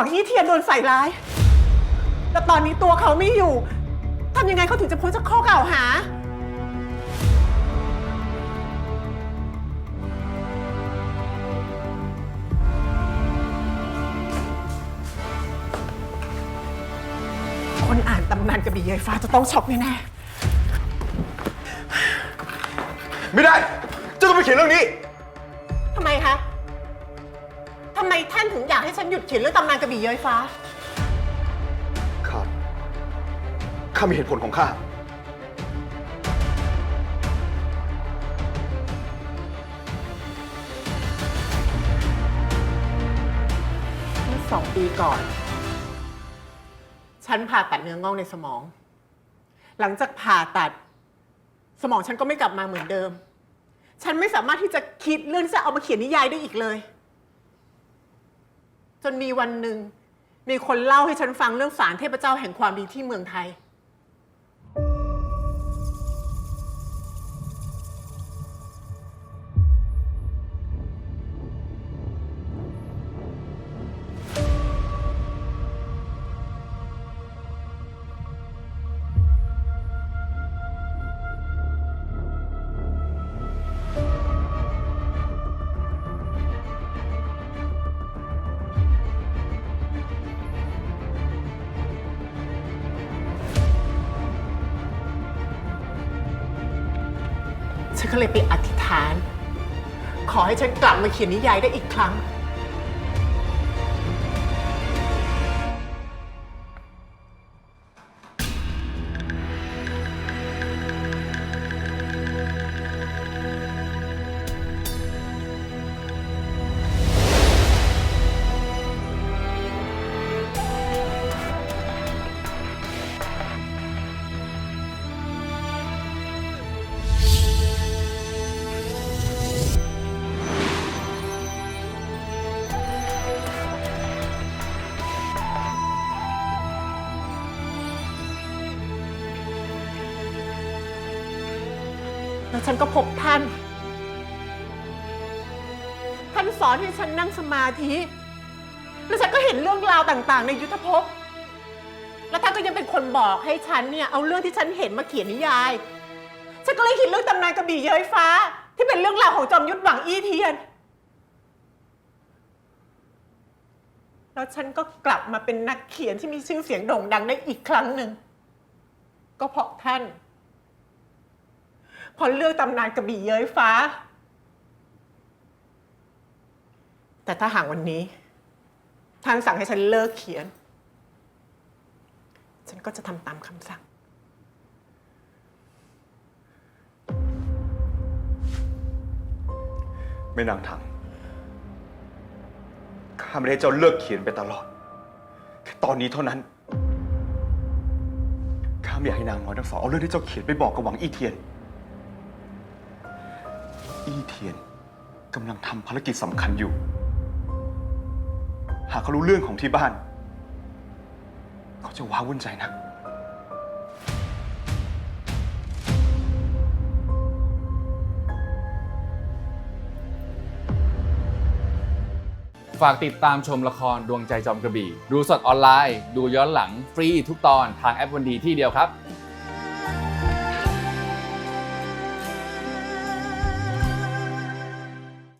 วังยี่เทียนโดนใส่ร้ายแต่ตอนนี้ตัวเขาไม่อยู่ทำยังไงเขาถึงจะพ้นจากข้อกล่าวหา คนอ่านตำนานกระบี่เยยฟ้าจะต้องช็อกแน่ไม่ได้ เจ้าต้องไปเขียนเรื่องนี้ๆทำไมคะ ทำไมท่านถึงอยากให้ฉันหยุดเขียนเรื่องตำนานกระบี่เยยฟ้า ข้า ข้ามีเหตุผลของข้า เมื่อสองปีก่อน ฉันผ่าตัดเนื้องอกในสมอง หลังจากผ่าตัด สมองฉันก็ไม่กลับมาเหมือนเดิม ฉันไม่สามารถที่จะคิดเรื่องที่จะเอามาเขียนนิยายได้อีกเลย จนมีวันหนึ่งมีคนเล่าให้ฉันฟังเรื่องสารเทพเจ้าแห่งความดีที่เมืองไทย ฉันก็เลยไปอธิษฐาน ขอให้ฉันกลับมาเขียนนิยายได้อีกครั้ง แล้วฉันก็พบท่าน ท่านสอนให้ฉันนั่งสมาธิ แล้วฉันก็เห็นเรื่องราวต่างๆ ในยุทธภพ แล้วท่านก็ยังเป็นคนบอกให้ฉันเนี่ยเอาเรื่องที่ฉันเห็นมาเขียนนิยาย ฉันก็เลยเขียนเรื่องตำนานกระบี่เย้ยฟ้า ที่เป็นเรื่องราวของจอมยุทธหวังอี้เทียน แล้วฉันก็กลับมาเป็นนักเขียนที่มีชื่อเสียงโด่งดังได้อีกครั้งหนึ่ง ก็เพราะท่าน พอเลือกตำนานกระบี่เย้ยฟ้า แต่ถ้าห่ากวันนี้ ท่านสั่งให้ฉันเลิกเขียน ฉันก็จะทำตามคำสั่ง ไม่นางถังข้าไม่ได้เจ้าเลิกเขียนไปตลอด แค่ตอนนี้เท่านั้น ข้าไม่อยากให้นางน้อยทั้งสองเอาเรื่องที่เจ้าเขียนไปบอกกับหวังอี้เทียน อี้เทียนกำลังทำภารกิจสำคัญอยู่ หากเขารู้เรื่องของที่บ้าน เขาจะว้าวุ่นใจนะฝากติดตามชมละครดวงใจจอมกระบี่ ดูสดออนไลน์ ดูย้อนหลังฟรีทุกตอนทางแอปวันดีที่เดียวครับ